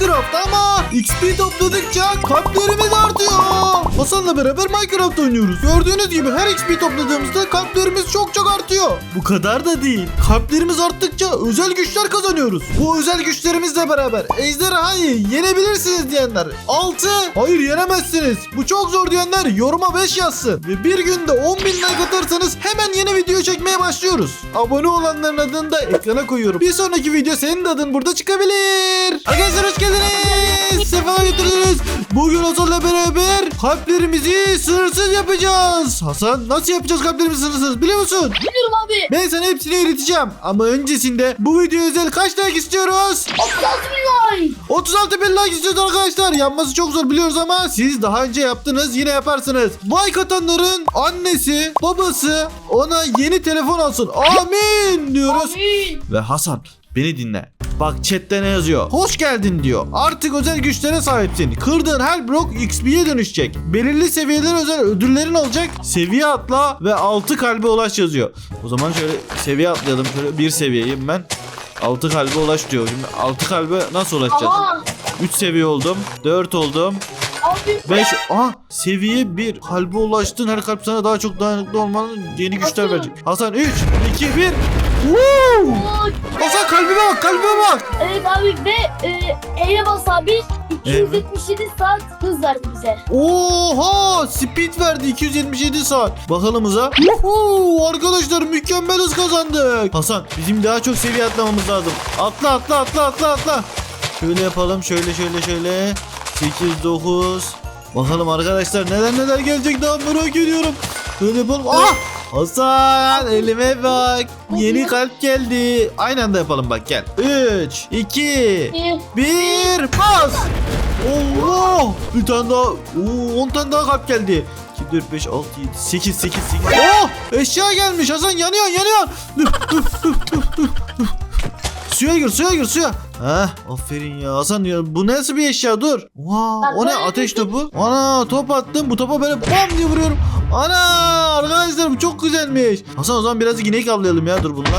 Minecraft ama XP topladıkça kalplerimiz artıyor. Hasan'la beraber Minecraft oynuyoruz. Gördüğünüz gibi her XP topladığımızda kalplerimiz çok çok artıyor. Bu kadar da değil. Kalplerimiz arttıkça özel güçler kazanıyoruz. Bu özel güçlerimizle beraber ejderhayı yenebilirsiniz diyenler 6. Hayır yenemezsiniz. Bu çok zor diyenler yoruma 5 yazsın. Ve bir günde 10 bin like atarsanız hemen yeni video çekmeye başlıyoruz. Abone olanların adını da ekrana koyuyorum. Bir sonraki video senin de adın burada çıkabilir. Arkadaşlar hoş geldiniz. Sefa getirdiniz. Bugün Hasan'la beraber kalplerimizi sınırsız yapacağız. Hasan nasıl yapacağız kalplerimizi sınırsız biliyor musun? Biliyorum abi. Ben sana hepsini öğreteceğim. Ama öncesinde bu video özel kaç like istiyoruz? 36 milyon. 36 bin like istiyoruz arkadaşlar. Yapması çok zor biliyoruz ama siz daha önce yaptınız yine yaparsınız. Like atanların annesi babası ona yeni telefon alsın. Amin diyoruz. Amin. Ve Hasan beni dinle. Bak chatte ne yazıyor? Hoş geldin diyor. Artık özel güçlere sahipsin. Kırdığın her blok XP'ye dönüşecek. Belirli seviyeler özel ödüllerin olacak. Seviye atla ve 6 kalbe ulaş yazıyor. O zaman şöyle seviye atlayalım. Şöyle bir seviyeyim ben. 6 kalbe ulaş diyor. Şimdi 6 kalbe nasıl ulaşacağız? Ama 3 seviye oldum. 4 oldum. abi 5. Aha seviye 1. Kalbe ulaştın. Her kalp sana daha çok dayanıklı olmanın yeni güçler verecek. Hasan 3, 2, 1. Woo! Hasan kalbime bak kalbime bak. Evet abi ve e, E'ye bas abi 277 saat hız verdi bize. Oha speed verdi 277 saat. Bakalım hıza. Yuhuu arkadaşlar mükemmel hız kazandık. Hasan bizim daha çok seviye atlamamız lazım. Atla atla atla atla atla. Şöyle yapalım şöyle şöyle şöyle. 8 9. Bakalım arkadaşlar neler neler gelecek daha merak ediyorum. Şöyle yapalım. Ah! Hasan elime bak. Yeni kalp geldi. Aynı anda yapalım bak gel. 3 2 Bir. bir bas. Allah! Bir tane daha. Oo, 10 tane daha kalp geldi. 2, 4, 5, 6, 7, 8, 8, 8. Oh! Eşya gelmiş Hasan yanıyor yanıyor. Suya gir suya gir suya. Heh aferin ya Hasan ya bu nasıl bir eşya dur. Wow, Bak, o ne ateş bir- topu. Ana top attım bu topa böyle bam diye vuruyorum. Ana arkadaşlar bu çok güzelmiş. Hasan o zaman birazcık inek avlayalım ya dur bununla.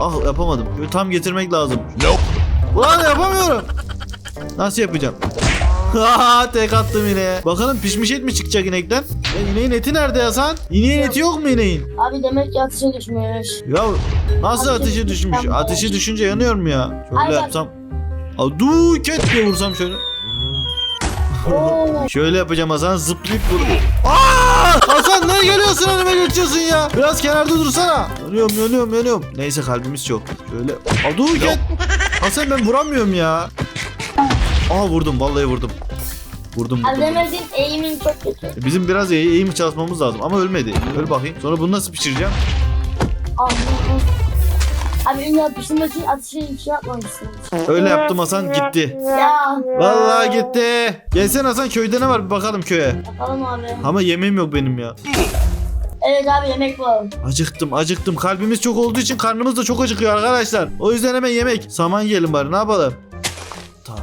Ah yapamadım. Böyle tam getirmek lazım. Ulan yapamıyorum. Nasıl yapacağım? Tek attım yine. Bakalım pişmiş et mi çıkacak inekten? E, ineğin eti nerede Hasan? İneğin eti yok mu ineğin? Abi demek ki atışa düşmüş. Ya nasıl Ateşi ateşi düşmüş? düşmüş. Ateşi düşünce yanıyor mu ya? Şöyle Ay bak. yapsam. Aa, du ket diye vursam şöyle. Şöyle yapacağım Hasan zıplayıp vur. Aa! Ne geliyorsun önüme geçiyorsun ya? Biraz kenarda dursana. Yanıyorum yanıyorum yanıyorum. Neyse kalbimiz çok. Şöyle. Aa, dur ket. Hasan ben vuramıyorum ya. Aa vurdum vallahi vurdum. Vurdum vurdum. demek ki eğimin çok kötü. Bizim biraz iyi mi çalışmamız lazım ama ölmedi. Öl bakayım. Sonra bunu nasıl pişireceğim? Allah. Abi illa pişirmek için atışı hiç yapmamışsın. Öyle yaptım Hasan gitti. Ya. Vallahi gitti. Gelsene Hasan köyde ne var bir bakalım köye. Bakalım abi. Ama yemeğim yok benim ya. Evet abi yemek bulalım. Acıktım acıktım. Kalbimiz çok olduğu için karnımız da çok acıkıyor arkadaşlar. O yüzden hemen yemek. Saman yiyelim bari ne yapalım? Ta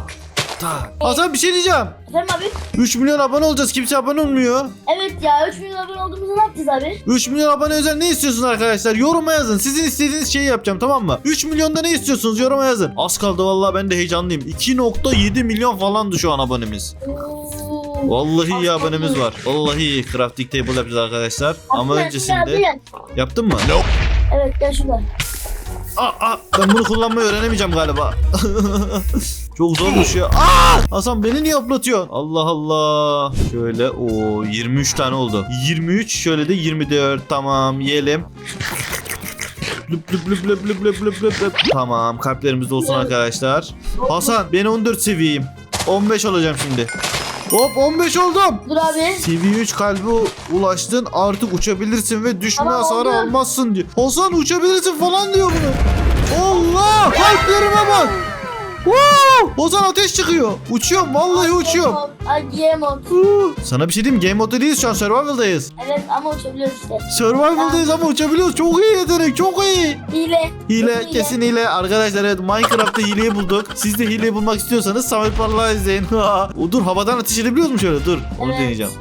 ta. Hasan bir şey diyeceğim. Efendim abi? 3 milyon abone olacağız. Kimse abone olmuyor. Evet ya 3 milyon abone olduğumuzda ne yapacağız abi? 3 milyon abone özel ne istiyorsunuz arkadaşlar? Yoruma yazın. Sizin istediğiniz şeyi yapacağım tamam mı? 3 milyonda ne istiyorsunuz? Yoruma yazın. Az kaldı vallahi ben de heyecanlıyım. 2.7 milyon falandı şu an abonemiz. Vallahi iyi abonemiz var. Vallahi iyi crafting table yapacağız arkadaşlar. Ama öncesinde yaptın mı? Evet gel şurada. Aa, aa, ben bunu kullanmayı öğrenemeyeceğim galiba. Çok zormuş ya. Aa! Hasan beni niye aplatıyor? Allah Allah. Şöyle o 23 tane oldu. 23 şöyle de 24 tamam yiyelim. Lüp lüp lüp lüp lüp lüp lüp lüp. Tamam kalplerimizde olsun arkadaşlar. Hasan ben 14 seviyeyim. 15 olacağım şimdi. Hop 15 oldum. Dur abi. Seviye 3 kalbi ulaştın artık uçabilirsin ve düşme hasarı almazsın diyor. Hasan uçabilirsin falan diyor bunu. Allah kalplerime bak. Woo! Ozan ateş çıkıyor. Uçuyorum vallahi uçuyorum. Ay giyemem. Huu! Sana bir şey diyeyim mi? Game modda değiliz şu an survival'dayız. Evet ama uçabiliyoruz işte. Survival'dayız ama uçabiliyoruz. Çok iyi yetenek çok iyi. Hile. Hile Hile. kesin hile. Arkadaşlar evet Minecraft'ta hileyi bulduk. Siz de hileyi bulmak istiyorsanız Samet Parlak'ı izleyin. O, dur havadan ateş edebiliyoruz mu şöyle? Dur onu Evet. deneyeceğim.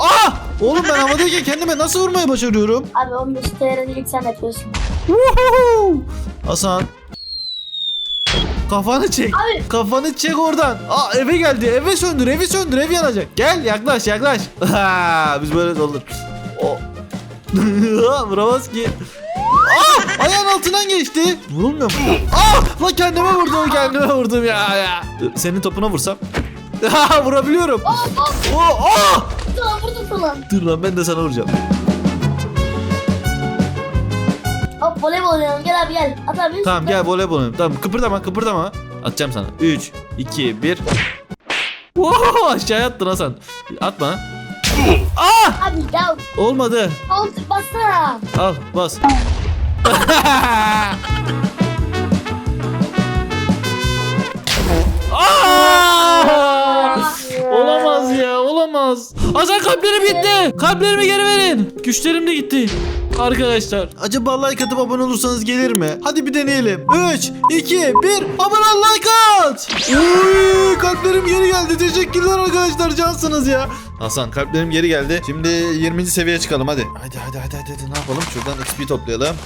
Ah! Oğlum ben havadayken kendime nasıl vurmayı başarıyorum? Abi 15 TL'lik sen yapıyorsun. Woohoo! Hasan. Kafanı çek. Abi. Kafanı çek oradan. Aa eve geldi. Eve söndür. Evi söndür. Ev yanacak. Gel yaklaş yaklaş. Ha, biz böyle olur. O. Vuramaz ki. Aa, ayağın altından geçti. Vurulmuyor mu? Aa, lan kendime vurdum kendime vurdum ya ya. Senin topuna vursam. Ha, vurabiliyorum. Aa, aa, Oo, aa! sana vurdum sana. Dur lan ben de sana vuracağım. Voleybol oynayalım. Gel abi gel. At abi. Tamam gel voleybol oynayalım. Tamam kıpırdama kıpırdama. Atacağım sana. 3, 2, 1. Oo, aşağıya attın Hasan. At bana. Aa! Abi ya Olmadı. koltuk bassana. Al bas. Aa! Olamaz ya olamaz. Hasan kalplerim gitti. Kalplerimi geri verin. Güçlerim de gitti. Arkadaşlar acaba like atıp abone olursanız gelir mi? Hadi bir deneyelim. 3, 2, 1 abone ol like at. Uy, kalplerim geri geldi. Teşekkürler arkadaşlar cansınız ya. Hasan kalplerim geri geldi. Şimdi 20. seviyeye çıkalım hadi. Hadi hadi hadi hadi, hadi. ne yapalım? Şuradan XP toplayalım.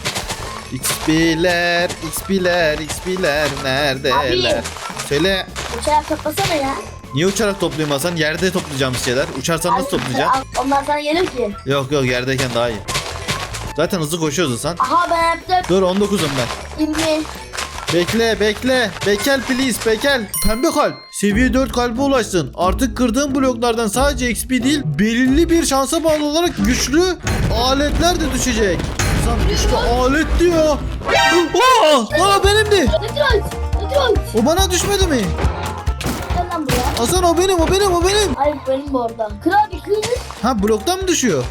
XP'ler, XP'ler, XP'ler neredeler? Söyle. Uçağı kapasana ya. Niye uçarak toplayayım Hasan? Yerde toplayacağımız şeyler. Uçarsan nasıl Abi, toplayacağım? a- Onlar sana gelir ki. Yok yok yerdeyken daha iyi. Zaten hızlı koşuyoruz Hasan. Aha ben yaptım. Dur 19'um ben. 20. Bekle bekle. Bekel please bekel. Pembe kalp. Seviye 4 kalbe ulaştın. Artık kırdığın bloklardan sadece XP değil belirli bir şansa bağlı olarak güçlü aletler de düşecek. Hasan güçlü alet diyor. Aa, aa benimdi. Detroit. Detroit. O bana düşmedi mi? Gel lan buraya. Hasan o benim o benim o benim. Hayır benim bu orada. Kral kız. Ha bloktan mı düşüyor?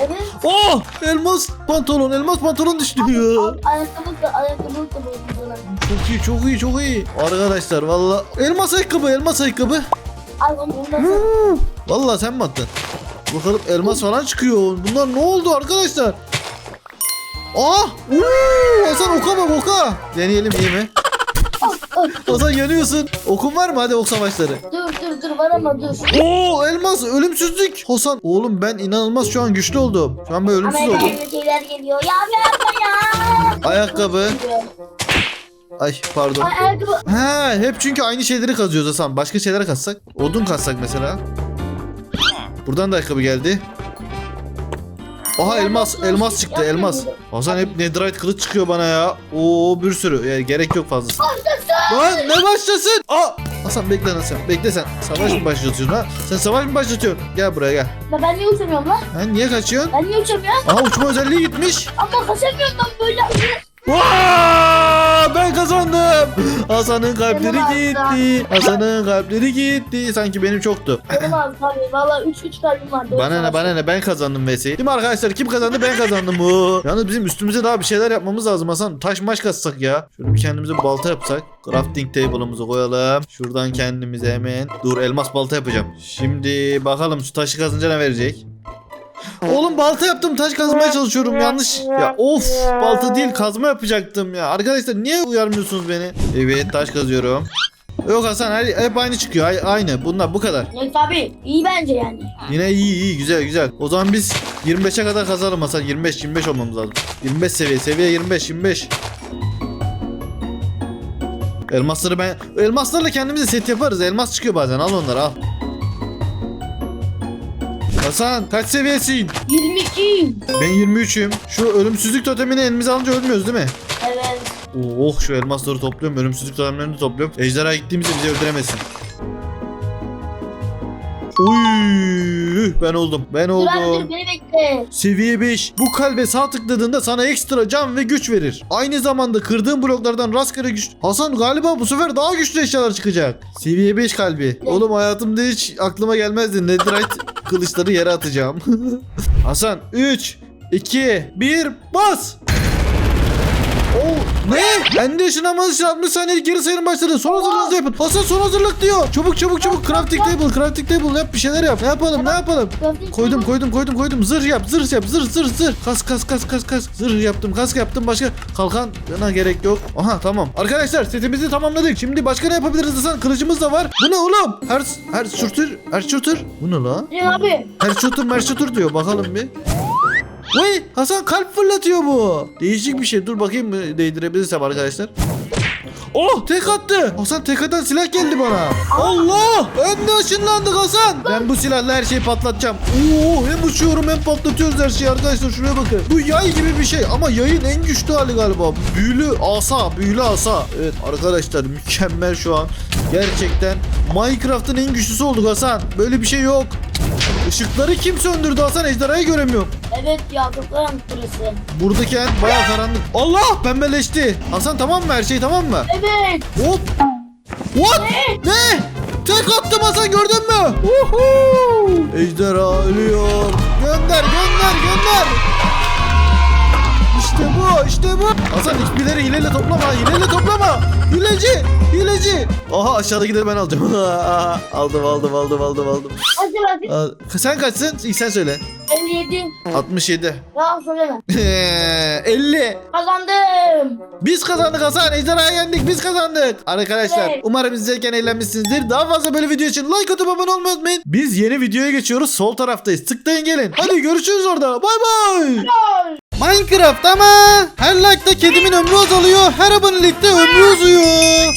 Evet. Oh elmas pantolon elmas pantolon düştü ya. Ayakkabı da ayakkabı da sana. Çok iyi çok iyi çok iyi. Arkadaşlar valla elmas ayakkabı elmas ayakkabı. Al onu. Valla sen mi attın? Bakalım elmas falan çıkıyor. Bunlar ne oldu arkadaşlar? Ah! Uuu! Hasan oka bak oka. Deneyelim iyi mi? Hasan yanıyorsun. Okun var mı? Hadi ok savaşları. Dur dur dur var ama dur. Oo elmas ölümsüzlük. Hasan oğlum ben inanılmaz şu an güçlü oldum. Şu an ben ölümsüz oldum. Amerika'ya şeyler geliyor. Ya yapma ya. Ayakkabı. Ay pardon. Ay, ayakkabı. Ha hep çünkü aynı şeyleri kazıyoruz Hasan. Başka şeyler kazsak. Odun kazsak mesela. Buradan da ayakkabı geldi. Aha elmas elmas çıktı elmas. Hasan hep netherite kılıç çıkıyor bana ya. Oo bir sürü. Yani gerek yok fazlası. Lan ne başlasın? Aa Hasan bekle Hasan. Bekle sen. Savaş mı başlatıyorsun ha? Sen savaş mı başlatıyorsun? Gel buraya gel. Ya ben niye uçamıyorum lan? Ha, niye kaçıyorsun? Ben niye uçamıyorum? Aha uçma özelliği gitmiş. Ama kaçamıyorum ben böyle. Ben kazandım. Hasan'ın kalpleri Benim gitti. Hasan'ın kalpleri gitti. Sanki benim çoktu. Benim abi. Valla 3 3 kalbim var. Dört Bana ne bana ne ben kazandım VS'yi. Değil mi arkadaşlar? Kim kazandı? Ben kazandım bu. Yalnız bizim üstümüze daha bir şeyler yapmamız lazım Hasan. Taş maş katsak ya. Şöyle bir kendimize balta yapsak. Crafting table'ımızı koyalım. Şuradan kendimize hemen. Dur elmas balta yapacağım. Şimdi bakalım şu taşı kazınca ne verecek? Oğlum balta yaptım taş kazmaya çalışıyorum yanlış. Ya of balta değil kazma yapacaktım ya. Arkadaşlar niye uyarmıyorsunuz beni? Evet taş kazıyorum. Yok Hasan her- hep aynı çıkıyor. Ay- Aynı bunlar bu kadar. Evet abi. iyi bence yani. Yine iyi iyi güzel güzel. O zaman biz 25'e kadar kazalım Hasan. 25 25 olmamız lazım. 25 seviye seviye 25 25. Elmasları ben elmaslarla kendimize set yaparız. Elmas çıkıyor bazen. Al onları al. Hasan kaç seviyesin? 22. Ben 23'üm. Şu ölümsüzlük totemini elimize alınca ölmüyoruz değil mi? Evet. Oh şu elmasları topluyorum. Ölümsüzlük totemlerini topluyorum. Ejderha gittiğimizde bizi öldüremesin. Uy, ben oldum. Ben Dur abi oldum. dur beni bekle. Seviye 5. Bu kalbe sağ tıkladığında sana ekstra can ve güç verir. Aynı zamanda kırdığın bloklardan rastgele güç... Hasan galiba bu sefer daha güçlü eşyalar çıkacak. Seviye 5 kalbi. Oğlum hayatımda hiç aklıma gelmezdi. Netherite kılıçları yere atacağım. Hasan 3, 2, 1 bas. Oo, ne? Ende ışınlanmanız için 60 saniye geri sayım başladı. Son hazırlığınızı yapın. Hasan son hazırlık diyor. Çabuk çabuk çabuk. Crafting table, crafting table yap bir şeyler yap. Ne yapalım ne yapalım? Koydum koydum koydum koydum. Zırh yap zırh yap zırh zırh zırh. Kas kas kas kas kas. Zırh yaptım kask yaptım başka. Kalkan bana gerek yok. Aha tamam. Arkadaşlar setimizi tamamladık. Şimdi başka ne yapabiliriz Hasan? Kılıcımız da var. Bu ne oğlum? Her her shooter her shooter. Bu ne lan? Ne abi? Her shooter mer shooter diyor. Bakalım bir. Vay Hasan kalp fırlatıyor bu. Değişik bir şey. Dur bakayım mı değdirebilirsem arkadaşlar. Oh tek attı. Hasan tek atan silah geldi bana. Allah önüne ışınlandık Hasan. Ben bu silahla her şeyi patlatacağım. Oo hem uçuyorum hem patlatıyoruz her şeyi arkadaşlar şuraya bakın. Bu yay gibi bir şey ama yayın en güçlü hali galiba. Büyülü asa büyülü asa. Evet arkadaşlar mükemmel şu an. Gerçekten Minecraft'ın en güçlüsü olduk Hasan. Böyle bir şey yok. Işıkları kim söndürdü Hasan? Ejderhayı göremiyorum. Evet ya çok karanlık burası. Buradaki en bayağı karanlık. Allah pembeleşti. Hasan tamam mı? Her şey tamam mı? Evet. Hop. What? Ne? Tek attım Hasan gördün mü? Uhu. Ejderha ölüyor. Gönder gönder gönder. İşte bu işte bu. Hasan XP'leri hileyle toplama hileyle toplama. Hileci hileci. Aha aşağıdakileri ben alacağım. aldım aldım aldım aldım aldım. Hadi hadi. Aa, Sen kaçsın? İlk sen söyle. 57. 67. Daha söyleme. 50. Kazandım. Biz kazandık Hasan. Ejderhayı yendik. Biz kazandık. Arkadaşlar Evet. umarım izlerken eğlenmişsinizdir. Daha fazla böyle video için like atıp abone olmayı unutmayın. Biz yeni videoya geçiyoruz. Sol taraftayız. Tıklayın gelin. Hadi görüşürüz orada. Bay bay. Minecraft ama her like'da kedimin ömrü azalıyor. Her abonelikte ömrü uzuyor.